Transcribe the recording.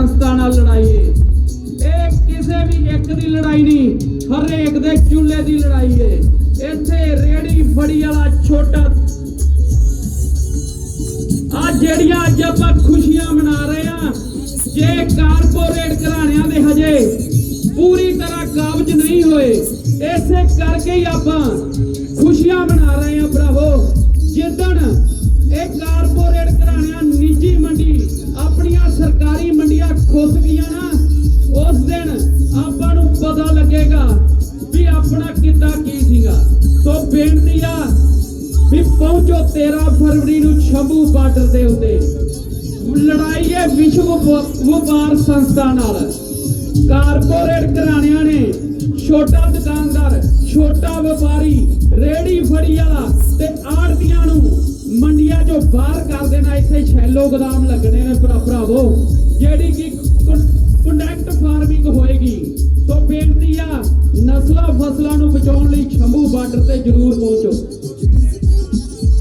ਸੰਸਥਾ ਨਾਲ ਲੜਾਈ ਏ। ਇਹ ਕਿਸੇ ਵੀ ਇੱਕ ਦੀ ਲੜਾਈ ਨਹੀਂ ਹਰੇਕ ਦੇ ਚੁੱਲ੍ਹੇ ਦੀ ਲੜਾਈ ਏ। ਇੱਥੇ ਰੇੜੀ ਫੜੀ ਵਾਲਾ ਛੋਟਾ ਆ ਜਿਹੜੀਆਂ ਅੱਜ ਆਪਾਂ ਖੁਸ਼ੀਆਂ ਮਨਾ ਰਹੇ ਆ, ਜੇ ਕਾਰਪੋਰੇਟ ਘਰਾਣਿਆਂ ਦੇ ਹਜੇ ਪੂਰੀ ਤਰ੍ਹਾਂ ਕਾਬਜ ਨਹੀਂ ਹੋਏ, ਇਸੇ ਕਰਕੇ ਹੀ ਆਪਾਂ ਖੁੱਸ ਗਈਆਂ ਨਾ, ਉਸ ਦਿਨ ਆਪਾਂ ਨੂੰ ਪਤਾ ਲੱਗੇਗਾ ਵੀ ਆਪਣਾ ਕਿੱਦਾਂ ਕੀ ਸੀਗਾ। ਸੋ ਬੇਨਤੀ ਆ ਵੀ ਪਹੁੰਚੋ 13 ਫਰਵਰੀ ਨੂੰ ਸ਼ੰਭੂ ਬਾਰਡਰ ਦੇ ਉੱਤੇ। ਲੜਾਈ ਹੈ ਵਿਸ਼ਵ ਵਪਾਰ ਸੰਸਥਾ ਨਾਲ। ਕਾਰਪੋਰੇਟ ਘਰਾਣਿਆਂ ਨੇ ਛੋਟਾ ਦੁਕਾਨਦਾਰ, ਛੋਟਾ ਵਪਾਰੀ ਰੇੜੀ ਫੜੀ ਵਾਲਾ ਤੇ ਆੜਤੀਆਂ ਨੂੰ ਮੰਡੀਆਂ ਚੋਂ ਬਾਹਰ ਕਰ ਦੇਣਾ। ਇੱਥੇ ਛੈਲੋ ਗੋਦਾਮ ਲੱਗਣੇ ਨੇ ਭਰਾ ਭਰਾਵੋ ਜਿਹੜੀ ਕਿ ਸੋ ਬੇਨਤੀ ਆ ਨਸਲਾਂ ਫਸਲਾਂ ਨੂੰ ਬਚਾਉਣ ਲਈ ਸ਼ੰਭੂ ਬਾਰਡਰ ਤੇ ਜ਼ਰੂਰ ਪਹੁੰਚੋ।